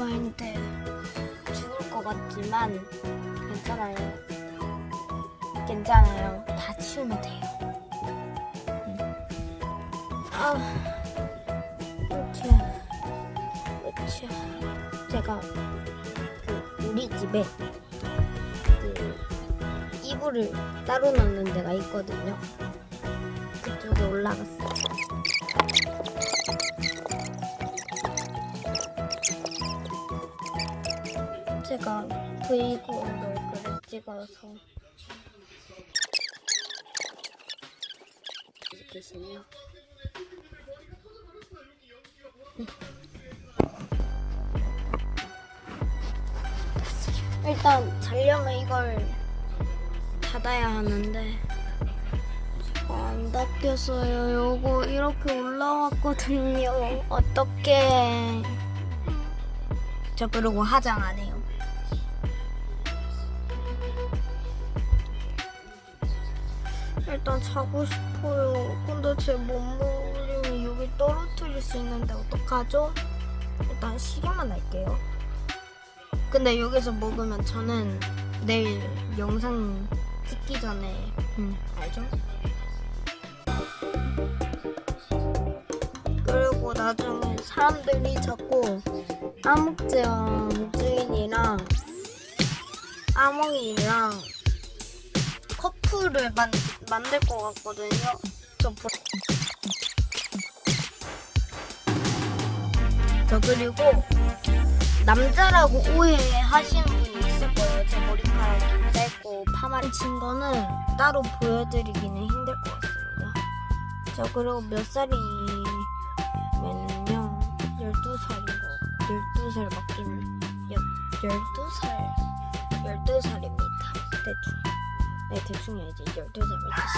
엄마한테 죽을 것 같지만 괜찮아요. 괜찮아요. 다 치우면 돼요. 음. 아, 그치. 그치. 제가 그 우리 집에 그 이불을 따로 넣는 데가 있거든요. 그쪽에 올라갔어요. 제가 브이로그 얼굴을 찍어서 계시네요. 일단 자려면 이걸 닫아야 하는데 안 닫혔어요. 요거 이렇게 올라왔거든요. 어떻게? 저 그러고 화장 안 해요. 일단 자고 싶어요. 근데 제 몸무게이 여기 떨어뜨릴 수 있는데 어떡하죠? 일단 시계만 할게요. 근데 여기서 먹으면 저는 내일 영상 찍기 전에 음, 알죠? 그리고 나중에 사람들이 자꾸 아목재랑 주인이랑 아몽이랑 커플을 만, 만들 것 같거든요. 저, 보... 저 그리고 남자라고 오해하시는 분이 있을 거예요. 제 머리카락이 짧고 파마를 친 거는 따로 보여드리기는 힘들 것 같습니다. 저 그리고 몇 살이면요? 12살인 거. 12살 맞긴, 12살? 12살입니다. 대충. 네, 대충 해야지. 12살 맞